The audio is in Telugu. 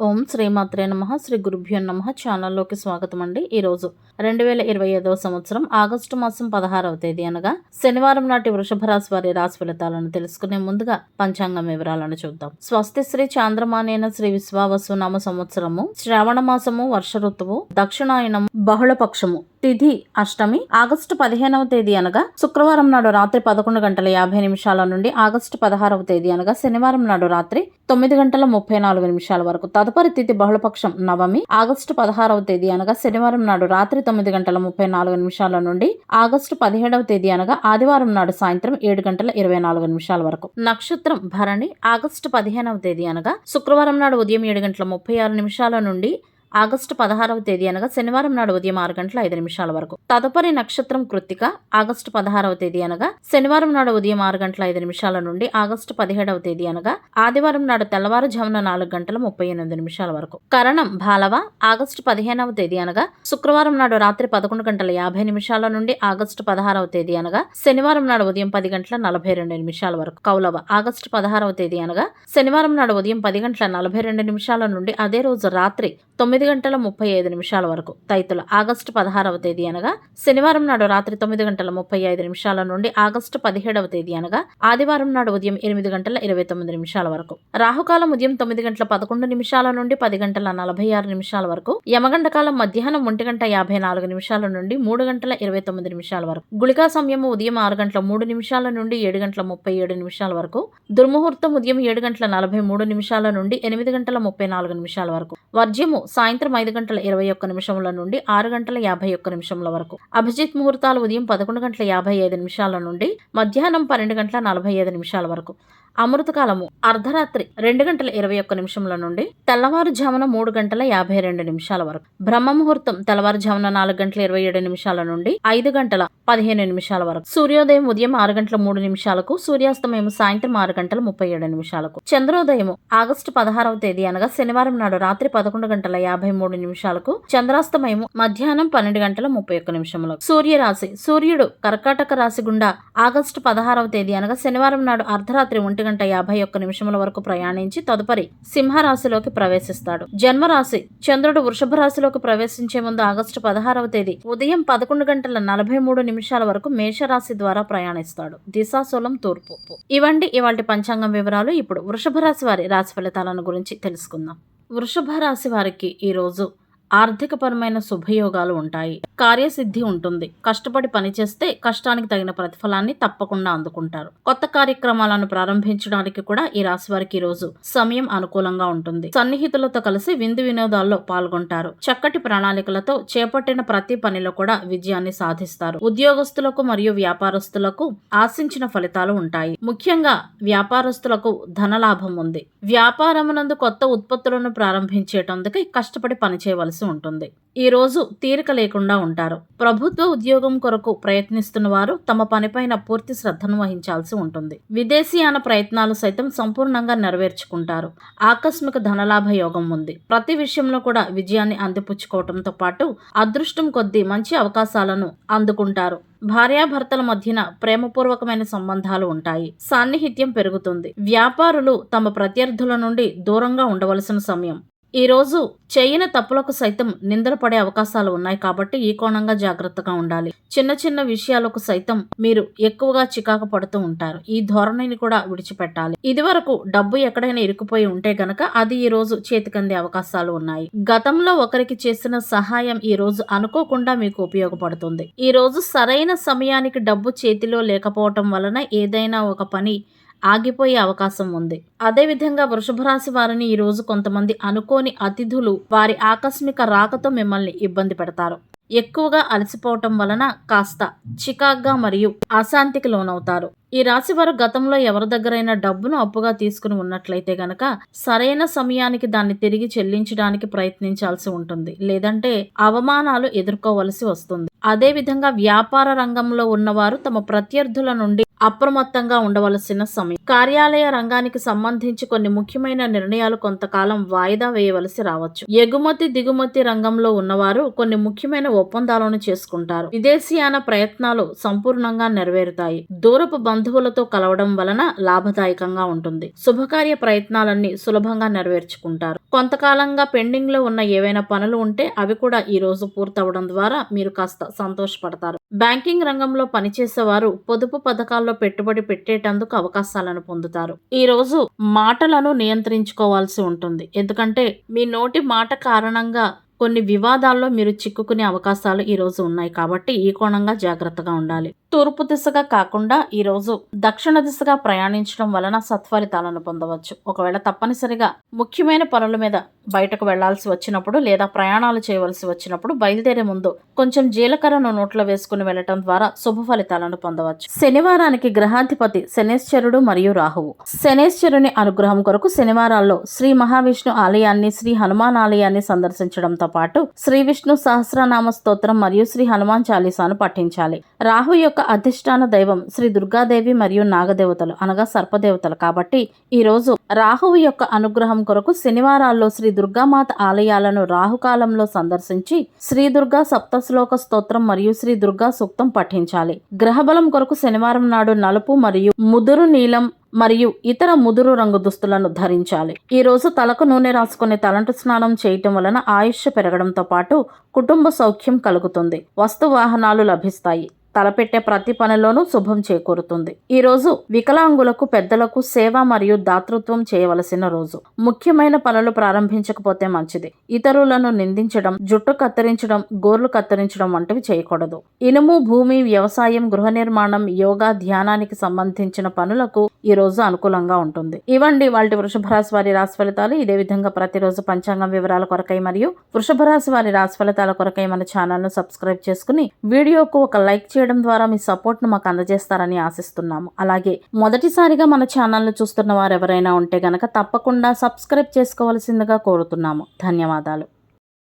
ఓం శ్రీమాత్రే నమ శ్రీ గురుభ్యో నమ. ఛానల్లోకి స్వాగతం అండి ఈరోజు రెండు వేల ఇరవై ఐదవ సంవత్సరం ఆగస్టు మాసం పదహారవ తేదీ అనగా శనివారం నాటి వృషభ రాశి వారి రాశి ఫలితాలను తెలుసుకునే ముందుగా పంచాంగం వివరాలను చూద్దాం. స్వస్తి శ్రీ చాంద్రమానేన శ్రీ విశ్వావసు నామ సంవత్సరము శ్రావణ మాసము వర్ష ఋతువు దక్షిణాయనం బహుళ పక్షము తిథి అష్టమి ఆగస్టు పదిహేనవ తేదీ అనగా శుక్రవారం నాడు రాత్రి పదకొండు గంటల యాభై నిమిషాల నుండి ఆగస్టు పదహారవ తేదీ అనగా శనివారం నాడు రాత్రి తొమ్మిది గంటల ముప్పై నాలుగు నిమిషాల వరకు. తదుపరి తిథి బహుళపక్షం నవమి ఆగస్టు పదహారవ తేదీ అనగా శనివారం నాడు రాత్రి తొమ్మిది గంటల ముప్పై నాలుగు నిమిషాల నుండి ఆగస్టు పదిహేడవ తేదీ అనగా ఆదివారం నాడు సాయంత్రం ఏడు గంటల ఇరవై నాలుగు నిమిషాల వరకు. నక్షత్రం భరణి ఆగస్టు పదిహేనవ తేదీ అనగా శుక్రవారం నాడు ఉదయం ఏడు గంటల ముప్పై ఆరు నిమిషాల నుండి ఆగస్టు పదహారవ తేదీ అనగా శనివారం నాడు ఉదయం ఆరు గంటల ఐదు నిమిషాల వరకు. తదుపరి నక్షత్రం కృత్తిక ఆగస్టు పదహారవ తేదీ అనగా శనివారం నాడు ఉదయం ఆరు గంటల ఐదు నిమిషాల నుండి ఆగస్టు పదిహేడవ తేదీ అనగా ఆదివారం నాడు తెల్లవారుజామున నాలుగు గంటల ముప్పై ఎనిమిది నిమిషాల వరకు. కరణం బాలవ ఆగస్టు పదిహేనవ తేదీ అనగా శుక్రవారం నాడు రాత్రి పదకొండు గంటల యాభై నిమిషాల నుండి ఆగస్టు పదహారవ తేదీ అనగా శనివారం నాడు ఉదయం పది గంటల నలభై రెండు నిమిషాల వరకు. కౌలవ ఆగస్టు పదహారవ తేదీ అనగా శనివారం నాడు ఉదయం పది గంటల నలభై రెండు నిమిషాల నుండి అదే రోజు రాత్రి తొమ్మిది గంటల ముప్పై ఐదు నిమిషాల వరకు. తైతుల ఆగస్టు పదహారవ తేదీ అనగా శనివారం నాడు రాత్రి తొమ్మిది గంటల ముప్పై ఐదు నిమిషాల నుండి ఆగస్టు పదిహేడవ తేదీ అనగా ఆదివారం నాడు ఉదయం ఎనిమిది గంటల ఇరవై తొమ్మిది నిమిషాల వరకు. రాహుకాలం ఉదయం తొమ్మిది గంటల పదకొండు నిమిషాల నుండి పది గంటల నలభై ఆరు నిమిషాల వరకు. యమగండ కాలం మధ్యాహ్నం ఒంటి గంట యాభై నాలుగు నిమిషాల నుండి మూడు గంటల ఇరవై తొమ్మిది నిమిషాల వరకు. గుళికా సమయం ఉదయం ఆరు గంటల మూడు నిమిషాల నుండి ఏడు గంటల ముప్పై ఏడు నిమిషాల వరకు. దుర్ముహూర్తం ఉదయం ఏడు గంటల నలభై మూడు నిమిషాల నుండి ఎనిమిది గంటల ముప్పై నాలుగు నిమిషాల వరకు. వర్జ్యము సాయంత్రం ఐదు గంటల ఇరవై ఒక్క నిమిషముల నుండి ఆరు గంటల యాభై ఒక్క నిమిషముల వరకు. అభిజిత్ ముహూర్తాలు ఉదయం పదకొండు గంటల యాభై ఐదు నిమిషాల నుండి మధ్యాహ్నం పన్నెండు గంటల నలభై ఐదు నిమిషాల వరకు. అమృతకాలము అర్ధరాత్రి రెండు గంటల ఇరవై ఒక్క నిమిషముల నుండి తెల్లవారుజామున మూడు గంటల యాభై రెండు నిమిషాల వరకు. బ్రహ్మ ముహూర్తం తెల్లవారుజామున నాలుగు గంటల ఇరవై ఏడు నిమిషాల నుండి ఐదు గంటల పదిహేను నిమిషాల వరకు. సూర్యోదయం ఉదయం ఆరు గంటల మూడు నిమిషాలకు సూర్యాస్తమయం సాయంత్రం ఆరు గంటల ముప్పై ఏడు నిమిషాలకు. చంద్రోదయం ఆగస్టు పదహారవ తేదీ అనగా శనివారం నాడు రాత్రి పదకొండు గంటల యాభై మూడు నిమిషాలకు చంద్రాస్తమయం మధ్యాహ్నం పన్నెండు గంటల ముప్పై ఒక్క నిమిషములకు. సూర్యరాశి సూర్యుడు కర్కాటక రాశి గుండా ఆగస్టు పదహారవ తేదీ అనగా శనివారం నాడు అర్ధరాత్రి ఒంటి గంట యాభై ఒక్క నిమిషముల వరకు ప్రయాణించి తదుపరి సింహరాశిలోకి ప్రవేశిస్తాడు. జన్మరాశి చంద్రుడు వృషభ రాశిలోకి ప్రవేశించే ముందు ఆగస్టు పదహారవ తేదీ ఉదయం పదకొండు గంటల నలభై మూడు నిమిషాల వరకు మేషరాశి ద్వారా ప్రయాణిస్తాడు. దిశాశూలం తూర్పు. ఇవండి ఇవాటి పంచాంగం వివరాలు. ఇప్పుడు వృషభ రాశి వారి రాశి ఫలితాలను గురించి తెలుసుకుందాం. వృషభ రాశి వారికి ఈరోజు ఆర్థికపరమైన శుభయోగాలు ఉంటాయి. కార్యసిద్ధి ఉంటుంది. కష్టపడి పనిచేస్తే కష్టానికి తగిన ప్రతిఫలాన్ని తప్పకుండా అందుకుంటారు. కొత్త కార్యక్రమాలను ప్రారంభించడానికి కూడా ఈ రాశి వారికి రోజు సమయం అనుకూలంగా ఉంటుంది. సన్నిహితులతో కలిసి విందు వినోదాల్లో పాల్గొంటారు. చక్కటి ప్రణాళికలతో చేపట్టిన ప్రతి పనిలో కూడా విజయాన్ని సాధిస్తారు. ఉద్యోగస్తులకు మరియు వ్యాపారస్తులకు ఆశించిన ఫలితాలు ఉంటాయి. ముఖ్యంగా వ్యాపారస్తులకు ధనలాభం ఉంది. వ్యాపారమునందు కొత్త ఉత్పత్తులను ప్రారంభించేటందుకు కష్టపడి పనిచేయవలసి ఉంటుంది. ఈ రోజు తీరిక లేకుండా ఉంటారు. ప్రభుత్వ ఉద్యోగం కొరకు ప్రయత్నిస్తున్న వారు తమ పనిపైన పూర్తి శ్రద్ధను వహించాల్సి ఉంటుంది. విదేశీయాన ప్రయత్నాలు సైతం సంపూర్ణంగా నెరవేర్చుకుంటారు. ఆకస్మిక ధనలాభ యోగం ఉంది. ప్రతి విషయంలో కూడా విజయాన్ని అందిపుచ్చుకోవడంతో పాటు అదృష్టం కొద్దీ మంచి అవకాశాలను అందుకుంటారు. భార్యాభర్తల మధ్యన ప్రేమపూర్వకమైన సంబంధాలు ఉంటాయి. సాన్నిహిత్యం పెరుగుతుంది. వ్యాపారులు తమ ప్రత్యర్థుల నుండి దూరంగా ఉండవలసిన సమయం. ఈరోజు చేయని తప్పులకు సైతం నిందలు పడే అవకాశాలు ఉన్నాయి కాబట్టి ఈ కోణంగా జాగ్రత్తగా ఉండాలి. చిన్న చిన్న విషయాలకు సైతం మీరు ఎక్కువగా చికాకు పడుతూ ఉంటారు. ఈ ధోరణిని కూడా విడిచిపెట్టాలి. ఇది వరకు డబ్బు ఎక్కడైనా ఇరుకుపోయి ఉంటే గనక అది ఈ రోజు చేతికందే అవకాశాలు ఉన్నాయి. గతంలో ఒకరికి చేసిన సహాయం ఈ రోజు అనుకోకుండా మీకు ఉపయోగపడుతుంది. ఈ రోజు సరైన సమయానికి డబ్బు చేతిలో లేకపోవటం వలన ఏదైనా ఒక పని ఆగిపోయే అవకాశం ఉంది. అదేవిధంగా వృషభ రాశి వారిని ఈరోజు కొంతమంది అనుకోని అతిథులు వారి ఆకస్మిక రాకతో మిమ్మల్ని ఇబ్బంది పెడతారు. ఎక్కువగా అలసిపోవటం వలన కాస్త చికాగ్గా మరియు అశాంతికి లోనవుతారు. ఈ రాశి వారు గతంలో ఎవరి దగ్గరైనా డబ్బును అప్పుగా తీసుకుని ఉన్నట్లయితే గనక సరైన సమయానికి దాన్ని తిరిగి చెల్లించడానికి ప్రయత్నించాల్సి ఉంటుంది. లేదంటే అవమానాలు ఎదుర్కోవలసి వస్తుంది. అదేవిధంగా వ్యాపార రంగంలో ఉన్నవారు తమ ప్రత్యర్థుల నుండి అప్రమత్తంగా ఉండవలసిన సమయం. కార్యాలయ రంగానికి సంబంధించి కొన్ని ముఖ్యమైన నిర్ణయాలు కొంతకాలం వాయిదా వేయవలసి రావచ్చు. ఎగుమతి దిగుమతి రంగంలో ఉన్నవారు కొన్ని ముఖ్యమైన ఒప్పందాలను చేసుకుంటారు. విదేశీయాన ప్రయత్నాలు సంపూర్ణంగా నెరవేరుతాయి. దూరపు బంధువులతో కలవడం వలన లాభదాయకంగా ఉంటుంది. శుభకార్య ప్రయత్నాలన్నీ సులభంగా నెరవేర్చుకుంటారు. కొంతకాలంగా పెండింగ్లో ఉన్న ఏవైనా పనులు ఉంటే అవి కూడా ఈ రోజు పూర్తవడం ద్వారా మీరు కాస్త సంతోషపడతారు. బ్యాంకింగ్ రంగంలో పనిచేసేవారు పొదుపు పథకాల్లో పెట్టుబడి పెట్టేటందుకు అవకాశాలను పొందుతారు. ఈ రోజు మాటలను నియంత్రించుకోవాల్సి ఉంటుంది. ఎందుకంటే మీ నోటి మాట కారణంగా కొన్ని వివాదాల్లో మీరు చిక్కుకునే అవకాశాలు ఈ రోజు ఉన్నాయి కాబట్టి ఈ కోణంగా జాగ్రత్తగా ఉండాలి. తూర్పు దిశగా కాకుండా ఈరోజు దక్షిణ దిశగా ప్రయాణించడం వలన సత్ఫలితాలను పొందవచ్చు. ఒకవేళ తప్పనిసరిగా ముఖ్యమైన పనుల మీద బయటకు వెళ్ళాల్సి వచ్చినప్పుడు లేదా ప్రయాణాలు చేయవలసి వచ్చినప్పుడు బయలుదేరే ముందు కొంచెం జీలకర్రను నోట్లో వేసుకుని వెళ్ళటం ద్వారా శుభ ఫలితాలను పొందవచ్చు. శనివారానికి గ్రహాధిపతి శనేశ్వరుడు మరియు రాహువు. శనేశ్వరుని అనుగ్రహం కొరకు శనివారాల్లో శ్రీ మహావిష్ణు ఆలయాన్ని శ్రీ హనుమాన్ ఆలయాన్ని సందర్శించడంతో పాటు శ్రీ విష్ణు సహస్రనామ స్తోత్రం మరియు శ్రీ హనుమాన్ చాలీసాను పఠించాలి. రాహు యొక్క అధిష్టాన దైవం శ్రీ దుర్గాదేవి మరియు నాగదేవతలు అనగా సర్పదేవతలు కాబట్టి ఈ రోజు రాహువు యొక్క అనుగ్రహం కొరకు శనివారాల్లో శ్రీ దుర్గామాత ఆలయాలను రాహుకాలంలో సందర్శించి శ్రీ దుర్గా సప్తశ్లోక స్తోత్రం మరియు శ్రీ దుర్గా సూక్తం పఠించాలి. గ్రహబలం కొరకు శనివారం నాడు నలుపు మరియు ముదురు నీలం మరియు ఇతర ముదురు రంగు దుస్తులను ధరించాలి. ఈ రోజు తలకు నూనె రాసుకుని తలంటు స్నానం చేయటం వలన ఆయుష్ పెరగడంతో పాటు కుటుంబ సౌఖ్యం కలుగుతుంది. వస్తు వాహనాలు లభిస్తాయి. తలపెట్టే ప్రతి పనిలోనూ శుభం చేకూరుతుంది. ఈ రోజు వికలాంగులకు పెద్దలకు సేవ మరియు దాతృత్వం చేయవలసిన రోజు. ముఖ్యమైన పనులు ప్రారంభించకపోతే మంచిది. ఇతరులను నిందించడం జుట్టు కత్తిరించడం గోర్లు కత్తిరించడం వంటివి చేయకూడదు. ఇనుము భూమి వ్యవసాయం గృహ నిర్మాణం యోగా ధ్యానానికి సంబంధించిన పనులకు ఈ రోజు అనుకూలంగా ఉంటుంది. ఇవ్వండి వాళ్ళ వృషభ రాశి వారి రాశి ఫలితాలు. ఇదే విధంగా ప్రతిరోజు పంచాంగం వివరాల కొరకై మరియు వృషభ రాశి వారి రాశి ఫలితాల కొరకై మన ఛానల్ను సబ్స్క్రైబ్ చేసుకుని వీడియోకు ఒక లైక్ చేయడం ద్వారా మీ సపోర్ట్ను మాకు అందజేస్తారని ఆశిస్తున్నాము. అలాగే మొదటిసారిగా మన ఛానల్ను చూస్తున్న వారు ఎవరైనా ఉంటే గనక తప్పకుండా సబ్స్క్రైబ్ చేసుకోవాల్సిందిగా కోరుతున్నాము. ధన్యవాదాలు.